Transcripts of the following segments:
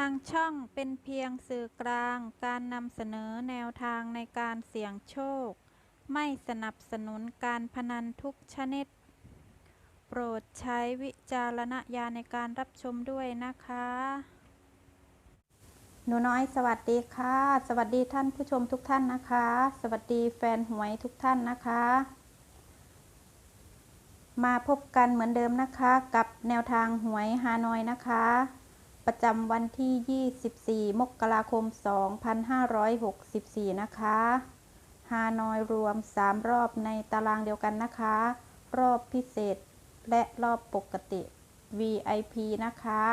างช่องเป็นเพียงสื่อกลางการนำเสนอแนวทางในการเสี่ยงโชค ไม่สนับสนุนการพนันทุกชนิด โปรดใช้วิจารณญาณในการรับชมด้วยนะคะ หนูน้อยสวัสดีค่ะ สวัสดีท่านผู้ชมทุกท่านนะคะ สวัสดีแฟนหวยทุกท่านนะคะ มาพบกันเหมือนเดิมนะคะ กับแนวทางหวยฮานอยนะคะ ประจำวันที่ 24 มกราคม 2564 นะคะ ฮานอยรวม 3 รอบในตารางเดียวกันนะคะ รอบพิเศษและรอบปกติ VIP นะคะ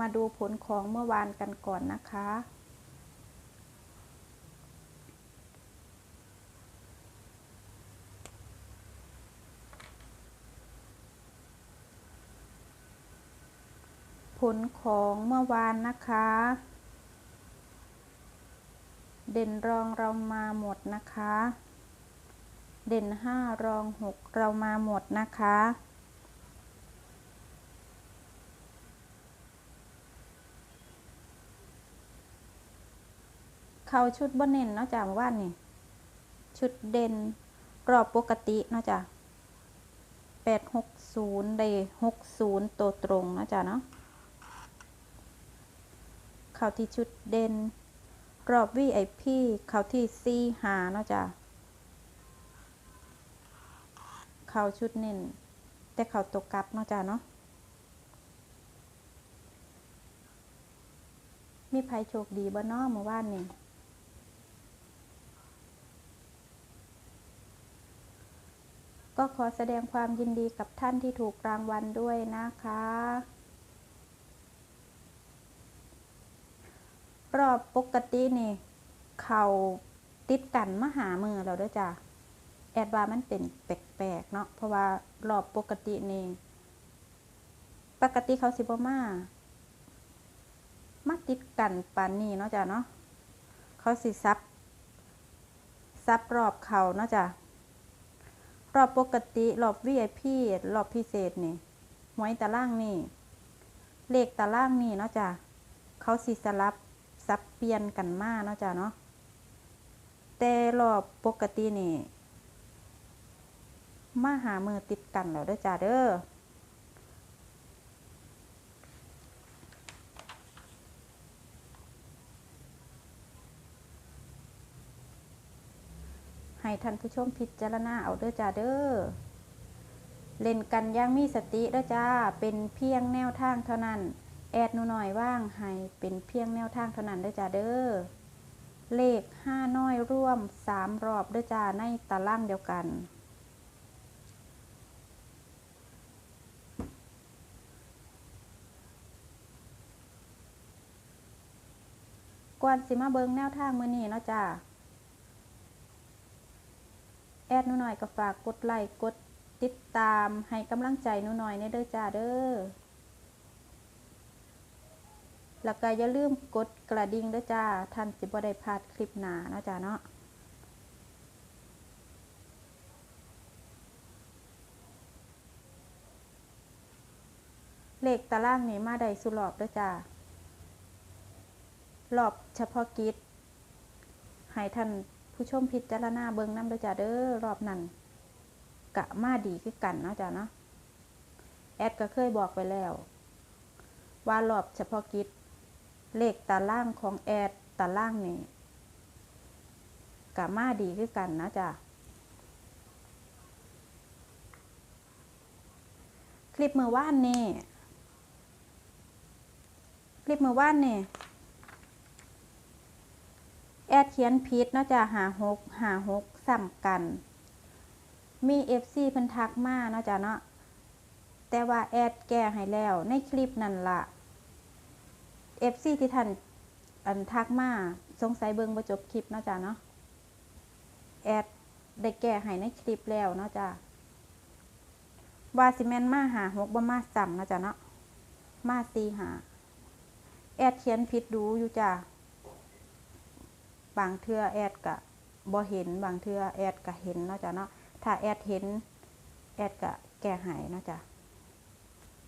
มาดูผลของเมื่อวานกันก่อนนะคะ ผลของเมื่อวานนะคะ เด่นรองเรามาหมดนะคะ เด่นห้ารองหกเรามาหมดนะคะ เขาชุดบนเน้นเนาะจ้ะเมื่อวานนี่ชุดเด่นรอบปกติเนาะจ้ะแปดหกศูนย์ได้หกศูนย์ตัวตรงเนาะจ้ะเนาะ เขาที่ชุดเด่น รอบ VIP เขาที่ซีหาเนาะจ้ะเขาชุดเน้น แต่เขาตกกลับเนาะจ้ะเนาะมีใครโชคดีบ่เนาะเมื่อวานนี่ก็ขอแสดงความยินดีกับท่านที่ถูกรางวัลด้วยนะคะ รอบปกตินี่ เขาติดกันมาหามือเราด้วยจ้ะแอดว่ามันเป็นแปลกๆเนาะเพราะว่ารอบปกตินี่ปกติเขาสิบมามาติดกันปานนี้เนาะจ้ะเนาะเขาสิซับซับรอบเขาเนาะจ้ะรอบปกติรอบ VIP รอบพิเศษนี่หวยตารางนี่ เลขตารางนี่เนาะจ้ะเขาสิสลับ สับเปลี่ยนกันมาเนาะจ้ะเนาะแต่รอบปกตินี่มาหามือติดกันแล้วเด้อจ้าเด้อให้ท่านผู้ชมพิจารณาเอาเด้อจ้าเด้อเล่นกันอยังมีสติเด้อจ้า เป็นเพียงแนวทางเท่านั้น แอดนูหน่อยว่างให้เป็นเพียงแนวทางเท่านั้นด้จ้าเด้อ เลขห้าน้อยร่วมสามรอบด้จ้าในตารางเดียวกันก่อนสิมาเบิงแนวทางมือนี้เนาะจ้าแอดนูหน่อยก็ฝากกดไลค์กดติดตามให้กำลังใจนูหน่อยในเด้อจ้าเด้อ แล้วก็อย่าลืมกดกระดิ่งด้อจ้า ท่านสิบ่ได้พลาดคลิปหนาเนาะจ้าเนาะเลขตารางนี่มาได้สุรอบด้อจ้ารอบเฉพาะกิจให้ท่านผู้ชมพิจารณาเบิ่งนำด้อจ้าเด้อรอบนั้นกะมาดีคือกันเนาะจ้าเนาะแอดก็เคยบอกไปแล้ว ว่ารอบเฉพาะกิจ เลขตารางของแอดตารางนี่กะมาดีคือกันนะจ้าคลิปมือว่านนี่คลิปมือว่านนี่แอดเขียนผิดเนาะจ้ะหาหกหาหกซ้ำกัน มีเอฟซีเพิ่นทักมาเนาะจ้ะเนาะแต่ว่าแอดแก้ให้แล้วในคลิปนั่นละ เอฟซีที่ท่านอันทักมาสงสัยเบิ่งบ่จบคลิปเนาะจ้ะเนาะแอดได้แก้ให้ในคลิปแล้วเนาะจ้ะว่าสิแม่นมาหาหกบ่มาซ้ำเนาะจ้ะเนาะมาสีหาแอดเขียนผิดดูอยู่จ้ะบางเทื่อแอดกะบ่เห็นบางเทื่อแอดก็เห็นเนาะจ้ะเนาะถ้าแอดเห็นแอดก็แก้ให้เนาะจ้ะ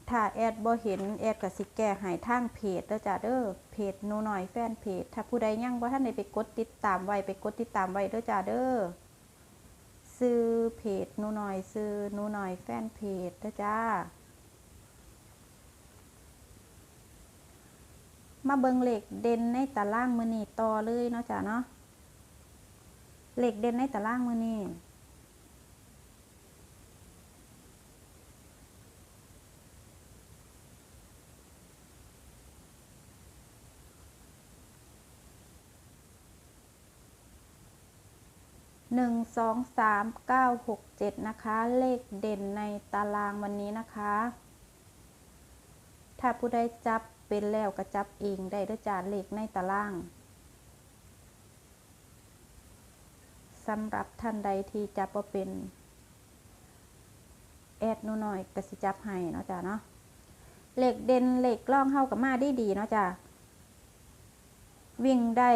ถ้าแอดบ่เห็นแอดก็สิแก้ให้ทางเพจเด้อจ้ะเด้อเพจหนูน้อยแฟนเพจ ถ้าผู้ใดยังบ่ทันได้ไปกดติดตามไว้ไปกดติดตามไว้เด้อจ้ะเด้อซื้อเพจหนูน้อยซื้อหนูน้อยแฟนเพจเด้อจ้า มาเบิงเหล็กเด่นในตารางมือนี่ต่อเลยเนาะจ้ะเนาะเหล็กเด่นในตารางมือนี่ หนึ่งสองสามเก้าหกเจ็ดนะคะ เลขเด่นในตารางวันนี้นะคะ ถ้าผู้ใดจับเป็นแล้วก็จับเองได้ด้วยจานเลขในตารางสำหรับท่านใดที่จับบ่เป็นแอดนูหน่อยก็สิจับให้เนาะจ้ะเนาะเหล็กเด่นเหล็กล่องเข้ากับมาได้ดีเนาะจ้ะวิ่งได้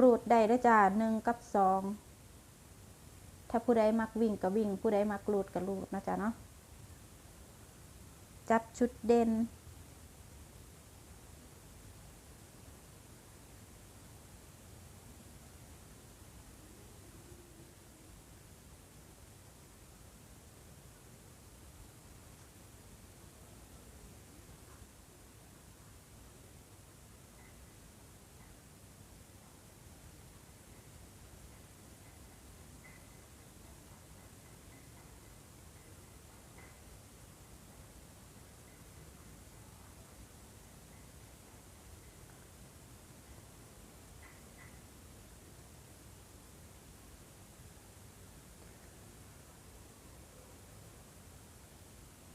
รูดได้ด้วยจ้ะหนึ่งกับสอง ถ้าผู้ใดมักวิ่งก็วิ่ง ผู้ใดมักรูดก็รูดนะจ๊ะเนาะ จับชุดเด่น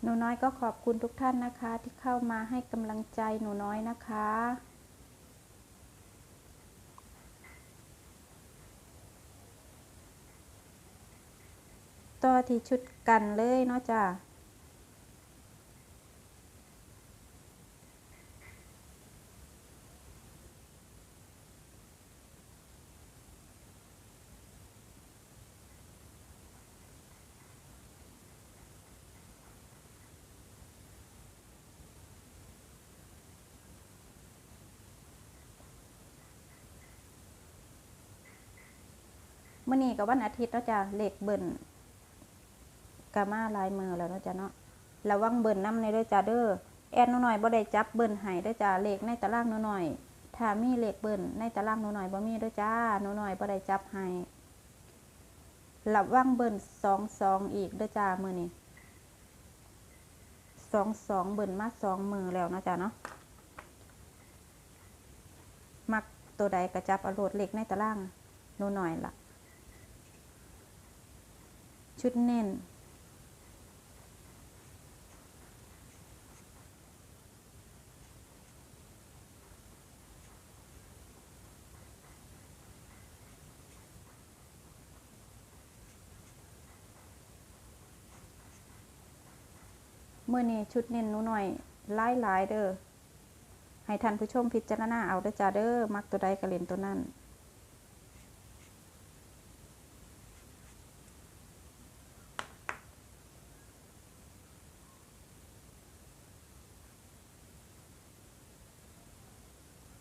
หนูน้อยก็ขอบคุณทุกท่านนะคะ ที่เข้ามาให้กำลังใจหนูน้อยนะคะ ต่อที่ชุดกันเลยเนาะจ้ะ มื่อนี้กับวันอาทิตย์เนาะจ้ะเลขเบิ่นกามาลายมือแล้วเนาะจ้ะเนาะระวังเบิ่นน้ำในเด้อจ้าเด้อแอนนูหน่อยบ่ได้จับเบิ่นห้เด้อจ้าเลขในตารางนูหน่อยถ้ามีเลขเบิ่นในตารางนูหน่อยบ่มีเด้อจ้านูหน่อยบ่ได้จับให้ระวังเบิ่นสองสองอีกเด้อจ้ามือนี้สองสองเบิ่นมาสองมือแล้วเนาะจ้าเนาะมักตัวใดกระจับเอาโหลดเลขในตารางนูหน่อยล่ะ ชุดเน้นเมื่อนี้ชุดเน้นนูหน่อยหลายลายๆเด้อให้ท่านผู้ชมพิจารณาเอาเด้อจ้าเด้อมักตัวใดก็เล่นตัวนั้น